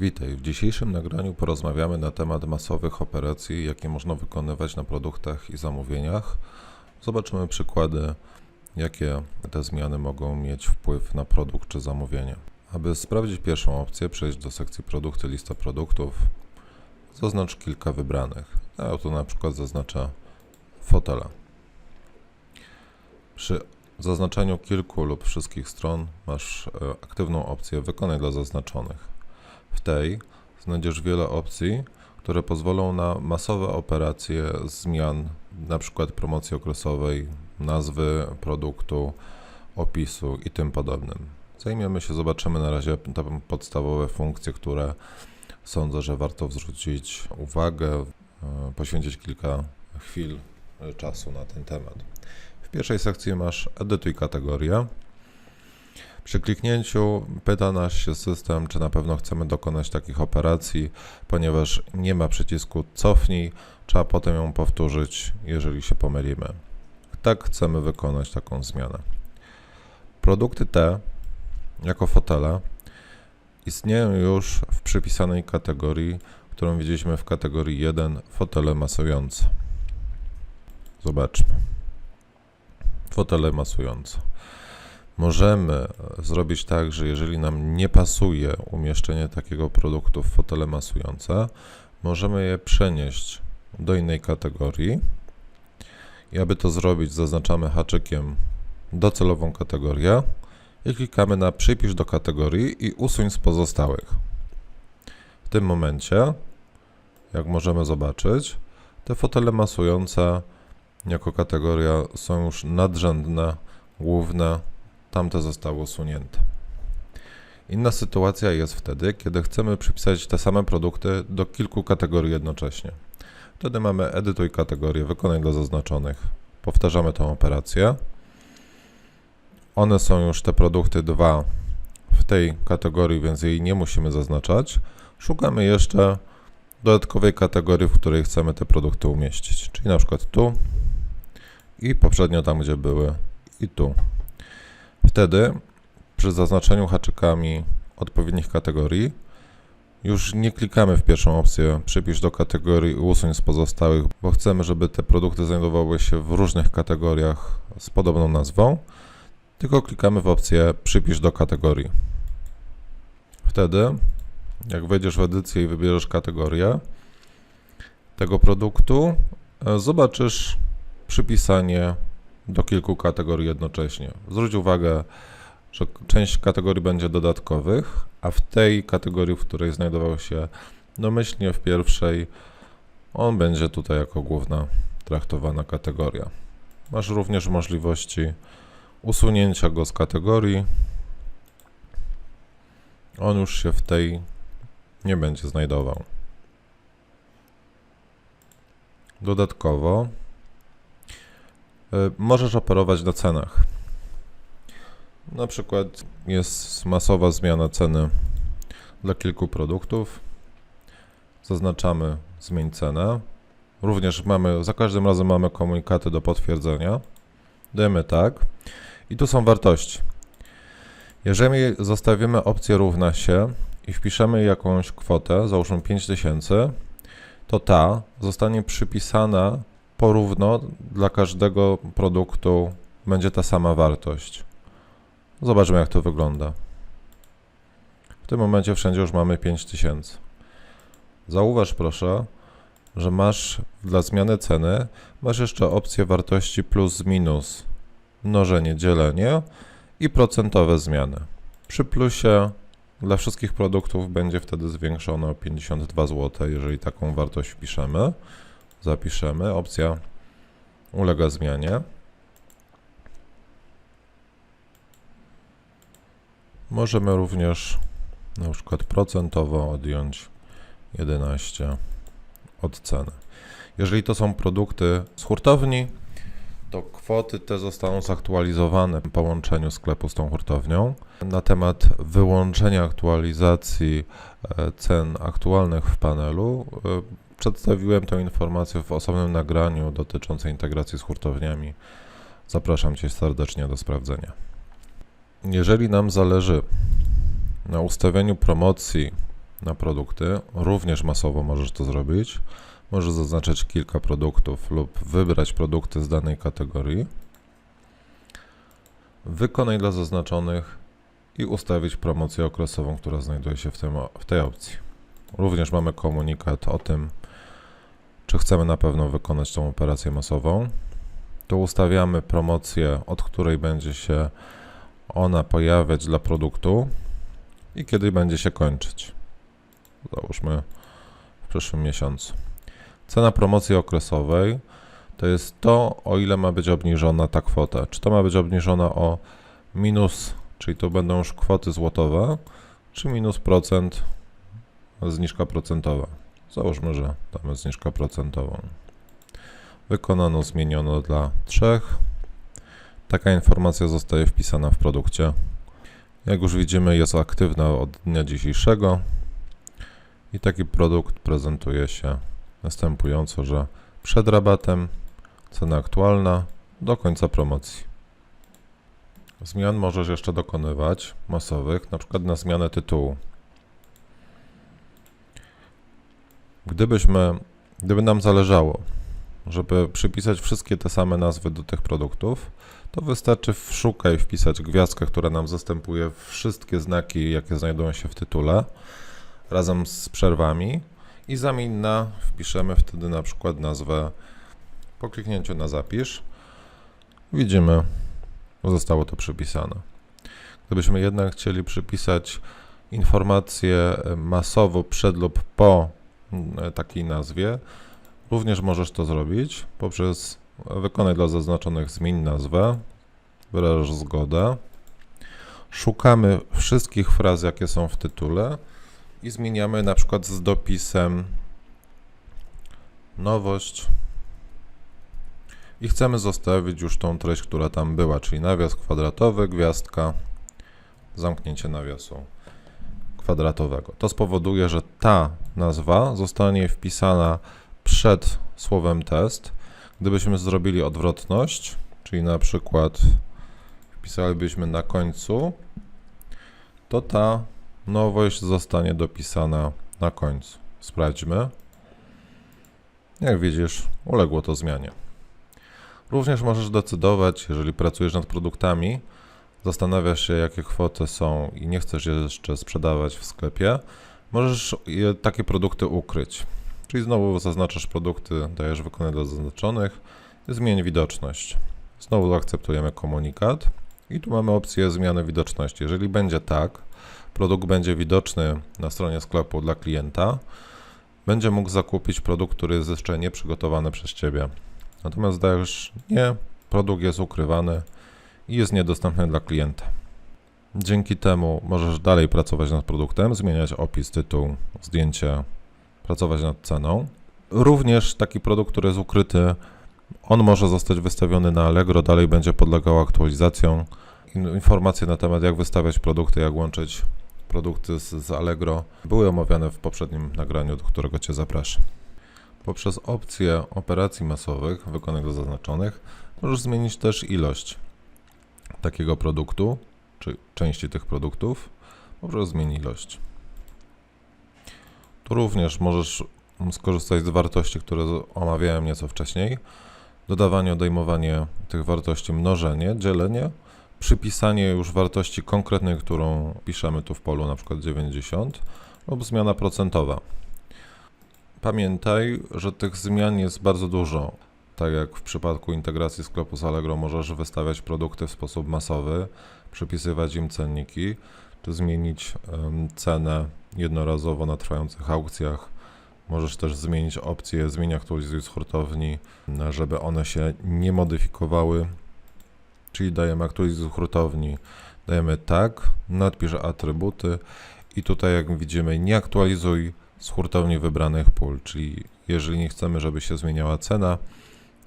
Witaj. W dzisiejszym nagraniu porozmawiamy na temat masowych operacji, jakie można wykonywać na produktach i zamówieniach. Zobaczymy przykłady, jakie te zmiany mogą mieć wpływ na produkt czy zamówienie. Aby sprawdzić pierwszą opcję, przejść do sekcji produkty, lista produktów, zaznacz kilka wybranych. Ja tu na przykład zaznaczę fotela. Przy zaznaczeniu kilku lub wszystkich stron masz e, aktywną opcję Wykonaj dla zaznaczonych. W tej znajdziesz wiele opcji, które pozwolą na masowe operacje zmian, np. promocji okresowej, nazwy produktu, opisu i tym podobnym. Zajmiemy się, zobaczymy na razie te podstawowe funkcje, które sądzę, że warto zwrócić uwagę, e, poświęcić kilka chwil e, czasu na ten temat. W pierwszej sekcji masz edytuj kategorię. Przy kliknięciu pyta nas się system, czy na pewno chcemy dokonać takich operacji, ponieważ nie ma przycisku cofnij, trzeba potem ją powtórzyć, jeżeli się pomylimy. Tak chcemy wykonać taką zmianę. Produkty te, jako fotele, istnieją już w przypisanej kategorii, którą widzieliśmy w kategorii 1 fotele masujące. Zobaczmy. Fotele masujące. Możemy zrobić tak, że jeżeli nam nie pasuje umieszczenie takiego produktu w fotele masujące, możemy je przenieść do innej kategorii. I aby to zrobić, zaznaczamy haczykiem docelową kategorię i klikamy na przypisz do kategorii i usuń z pozostałych. W tym momencie, jak możemy zobaczyć, te fotele masujące jako kategoria są już nadrzędne, główne, tamte zostały usunięte. Inna sytuacja jest wtedy, kiedy chcemy przypisać te same produkty do kilku kategorii jednocześnie. Wtedy mamy edytuj kategorię, wykonaj dla zaznaczonych. Powtarzamy tę operację. One są już te produkty dwa w tej kategorii, więc jej nie musimy zaznaczać. Szukamy jeszcze dodatkowej kategorii, w której chcemy te produkty umieścić, czyli na przykład tu i poprzednio tam, gdzie były i tu. Wtedy przy zaznaczeniu haczykami odpowiednich kategorii już nie klikamy w pierwszą opcję przypisz do kategorii usuń z pozostałych, bo chcemy, żeby te produkty znajdowały się w różnych kategoriach z podobną nazwą, tylko klikamy w opcję przypisz do kategorii. Wtedy, jak wejdziesz w edycję i wybierzesz kategorię tego produktu, e, zobaczysz przypisanie do kilku kategorii jednocześnie. Zwróć uwagę, że część kategorii będzie dodatkowych, a w tej kategorii, w której znajdował się domyślnie w pierwszej, on będzie tutaj jako główna traktowana kategoria. Masz również możliwości usunięcia go z kategorii. On już się w tej nie będzie znajdował. Dodatkowo Możesz operować na cenach. Na przykład jest masowa zmiana ceny dla kilku produktów. Zaznaczamy zmień cenę. Również mamy, za każdym razem mamy komunikaty do potwierdzenia. Dajemy tak. I tu są wartości. Jeżeli zostawimy opcję równa się i wpiszemy jakąś kwotę, załóżmy 5000, to ta zostanie przypisana porówno dla każdego produktu będzie ta sama wartość. Zobaczmy, jak to wygląda. W tym momencie wszędzie już mamy 5000. Zauważ proszę, że masz dla zmiany ceny masz jeszcze opcję wartości plus minus, mnożenie, dzielenie i procentowe zmiany. Przy plusie dla wszystkich produktów będzie wtedy zwiększone o 52 zł, jeżeli taką wartość wpiszemy zapiszemy. Opcja ulega zmianie. Możemy również na przykład procentowo odjąć 11 od ceny. Jeżeli to są produkty z hurtowni, to kwoty te zostaną zaktualizowane po połączeniu sklepu z tą hurtownią. Na temat wyłączenia aktualizacji e, cen aktualnych w panelu e, Przedstawiłem tę informację w osobnym nagraniu dotyczącym integracji z hurtowniami. Zapraszam Cię serdecznie do sprawdzenia. Jeżeli nam zależy na ustawieniu promocji na produkty, również masowo możesz to zrobić. Możesz zaznaczyć kilka produktów lub wybrać produkty z danej kategorii. Wykonaj dla zaznaczonych i ustawić promocję okresową, która znajduje się w, tym, w tej opcji. Również mamy komunikat o tym, czy chcemy na pewno wykonać tą operację masową. Tu ustawiamy promocję, od której będzie się ona pojawiać dla produktu i kiedy będzie się kończyć. Załóżmy w przyszłym miesiącu. Cena promocji okresowej to jest to, o ile ma być obniżona ta kwota. Czy to ma być obniżona o minus, czyli to będą już kwoty złotowe, czy minus procent, zniżka procentowa. Załóżmy, że tam jest zniżka procentową. Wykonano, zmieniono dla trzech. Taka informacja zostaje wpisana w produkcie. Jak już widzimy, jest aktywna od dnia dzisiejszego i taki produkt prezentuje się następująco, że przed rabatem cena aktualna do końca promocji. Zmian możesz jeszcze dokonywać masowych, na przykład na zmianę tytułu. Gdybyśmy, gdyby nam zależało, żeby przypisać wszystkie te same nazwy do tych produktów, to wystarczy w szukaj wpisać gwiazdkę, która nam zastępuje wszystkie znaki, jakie znajdują się w tytule, razem z przerwami i zamień na, wpiszemy wtedy na przykład nazwę po kliknięciu na zapisz. Widzimy, zostało to przypisane. Gdybyśmy jednak chcieli przypisać informację masowo przed lub po takiej nazwie, również możesz to zrobić poprzez wykonaj dla zaznaczonych zmień nazwę, wyraż zgodę. Szukamy wszystkich fraz, jakie są w tytule i zmieniamy na przykład z dopisem nowość. I chcemy zostawić już tą treść, która tam była, czyli nawias kwadratowy, gwiazdka, zamknięcie nawiasu kwadratowego. To spowoduje, że ta nazwa zostanie wpisana przed słowem test. Gdybyśmy zrobili odwrotność, czyli na przykład wpisalibyśmy na końcu, to ta nowość zostanie dopisana na końcu. Sprawdźmy. Jak widzisz, uległo to zmianie. Również możesz decydować, jeżeli pracujesz nad produktami, zastanawiasz się, jakie kwoty są i nie chcesz je jeszcze sprzedawać w sklepie, możesz je, takie produkty ukryć. Czyli znowu zaznaczasz produkty, dajesz wykonać dla zaznaczonych, zmień widoczność. Znowu akceptujemy komunikat i tu mamy opcję zmiany widoczności. Jeżeli będzie tak, produkt będzie widoczny na stronie sklepu dla klienta, będzie mógł zakupić produkt, który jest jeszcze nie przygotowany przez Ciebie. Natomiast dajesz nie, produkt jest ukrywany i jest niedostępny dla klienta. Dzięki temu możesz dalej pracować nad produktem, zmieniać opis, tytuł, zdjęcie, pracować nad ceną. Również taki produkt, który jest ukryty, on może zostać wystawiony na Allegro, dalej będzie podlegał aktualizacjom. Informacje na temat, jak wystawiać produkty, jak łączyć produkty z, z Allegro, były omawiane w poprzednim nagraniu, do którego Cię zapraszam. Poprzez opcję operacji masowych, wykonanych do zaznaczonych, możesz zmienić też ilość takiego produktu, czy części tych produktów, poprzez zmień ilość. Tu również możesz skorzystać z wartości, które omawiałem nieco wcześniej. Dodawanie, odejmowanie tych wartości, mnożenie, dzielenie, przypisanie już wartości konkretnej, którą piszemy tu w polu, na przykład 90, lub zmiana procentowa. Pamiętaj, że tych zmian jest bardzo dużo. Tak jak w przypadku integracji sklepu z Allegro możesz wystawiać produkty w sposób masowy, przypisywać im cenniki, czy zmienić cenę jednorazowo na trwających aukcjach. Możesz też zmienić opcję zmień aktualizuj z hurtowni, żeby one się nie modyfikowały. Czyli dajemy aktualizuj z hurtowni, dajemy tak, nadpisz atrybuty i tutaj jak widzimy nie aktualizuj z hurtowni wybranych pól, czyli jeżeli nie chcemy, żeby się zmieniała cena,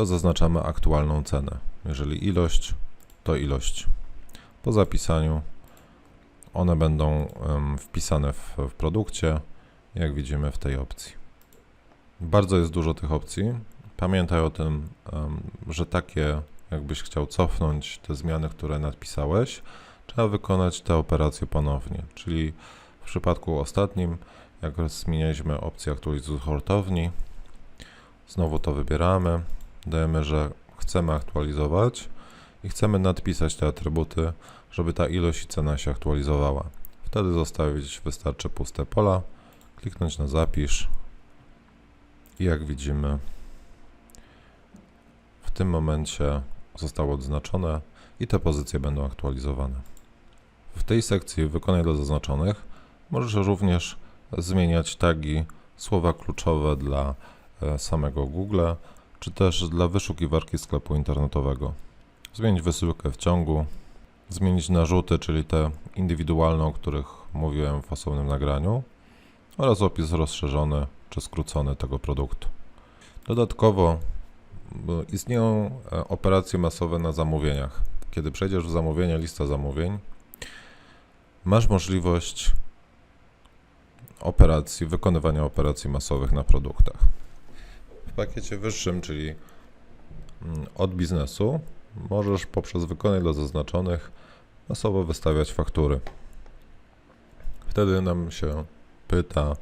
to zaznaczamy aktualną cenę. Jeżeli ilość, to ilość. Po zapisaniu one będą wpisane w, w produkcie, jak widzimy w tej opcji. Bardzo jest dużo tych opcji. Pamiętaj o tym, że takie, jakbyś chciał cofnąć te zmiany, które napisałeś, trzeba wykonać tę operację ponownie. Czyli w przypadku ostatnim, jak zmienialiśmy opcję aktualizuj hurtowni, znowu to wybieramy, dajemy, że chcemy aktualizować i chcemy nadpisać te atrybuty, żeby ta ilość i cena się aktualizowała. Wtedy zostawić wystarczy puste pola, kliknąć na zapisz i jak widzimy w tym momencie zostało odznaczone i te pozycje będą aktualizowane. W tej sekcji wykonaj dla zaznaczonych możesz również zmieniać tagi, słowa kluczowe dla e, samego Google, czy też dla wyszukiwarki sklepu internetowego. Zmienić wysyłkę w ciągu, zmienić narzuty, czyli te indywidualne, o których mówiłem w osobnym nagraniu, oraz opis rozszerzony czy skrócony tego produktu. Dodatkowo bo istnieją e, operacje masowe na zamówieniach. Kiedy przejdziesz w zamówienie, lista zamówień, masz możliwość operacji, wykonywania operacji masowych na produktach. W pakiecie wyższym, czyli mm, od biznesu, możesz poprzez wykonanie dla zaznaczonych masowo wystawiać faktury. Wtedy nam się pyta,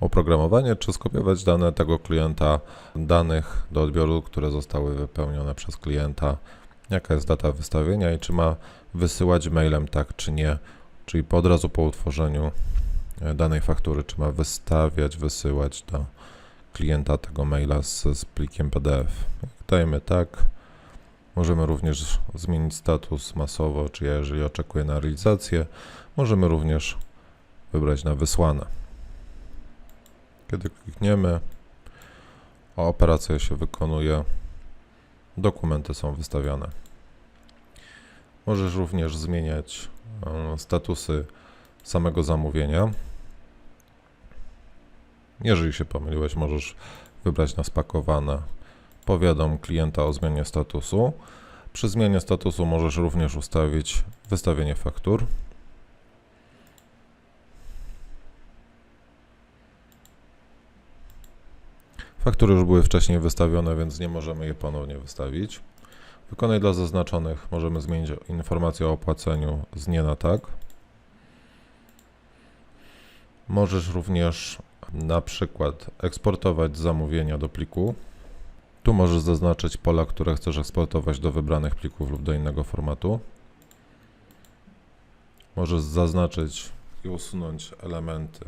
oprogramowanie, czy skopiować dane tego klienta, danych do odbioru, które zostały wypełnione przez klienta, jaka jest data wystawienia i czy ma wysyłać mailem tak czy nie, czyli po od razu po utworzeniu e, danej faktury, czy ma wystawiać, wysyłać do klienta tego maila z, z plikiem PDF. Dajemy tak, możemy również zmienić status masowo, czy jeżeli oczekuje na realizację, możemy również wybrać na wysłane. Kiedy klikniemy, operacja się wykonuje, dokumenty są wystawiane. Możesz również zmieniać e, statusy samego zamówienia. Jeżeli się pomyliłeś, możesz wybrać na spakowane. Powiadom klienta o zmianie statusu. Przy zmianie statusu możesz również ustawić wystawienie faktur. Faktury już były wcześniej wystawione, więc nie możemy je ponownie wystawić. Wykonaj dla zaznaczonych możemy zmienić informację o opłaceniu z nie na tak. Możesz również na przykład eksportować zamówienia do pliku. Tu możesz zaznaczyć pola, które chcesz eksportować do wybranych plików lub do innego formatu. Możesz zaznaczyć i usunąć elementy.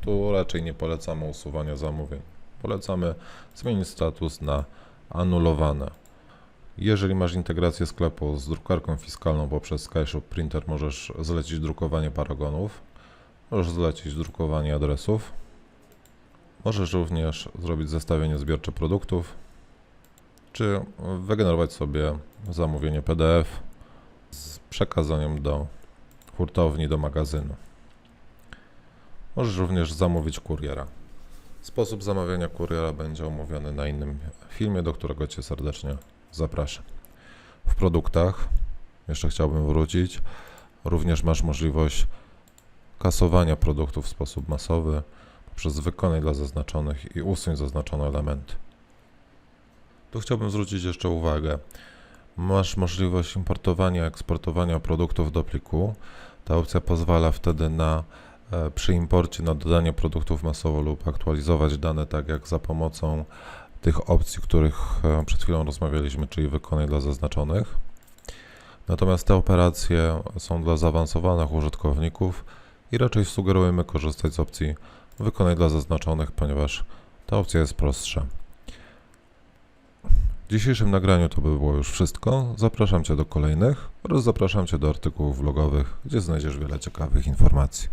Tu raczej nie polecamy usuwania zamówień polecamy zmienić status na anulowane. Jeżeli masz integrację sklepu z drukarką fiskalną poprzez SkyShop Printer, możesz zlecić drukowanie paragonów, możesz zlecić drukowanie adresów, możesz również zrobić zestawienie zbiorcze produktów, czy wygenerować sobie zamówienie PDF z przekazaniem do hurtowni, do magazynu. Możesz również zamówić kuriera. Sposób zamawiania kuriera będzie omówiony na innym filmie, do którego Cię serdecznie zapraszam. W produktach, jeszcze chciałbym wrócić, również masz możliwość kasowania produktów w sposób masowy poprzez wykonaj dla zaznaczonych i usuń zaznaczone elementy. Tu chciałbym zwrócić jeszcze uwagę. Masz możliwość importowania, eksportowania produktów do pliku. Ta opcja pozwala wtedy na E, przy imporcie na dodanie produktów masowo lub aktualizować dane, tak jak za pomocą tych opcji, których e, przed chwilą rozmawialiśmy, czyli wykonaj dla zaznaczonych. Natomiast te operacje są dla zaawansowanych użytkowników i raczej sugerujemy korzystać z opcji wykonaj dla zaznaczonych, ponieważ ta opcja jest prostsza. W dzisiejszym nagraniu to by było już wszystko. Zapraszam Cię do kolejnych oraz zapraszam Cię do artykułów vlogowych, gdzie znajdziesz wiele ciekawych informacji.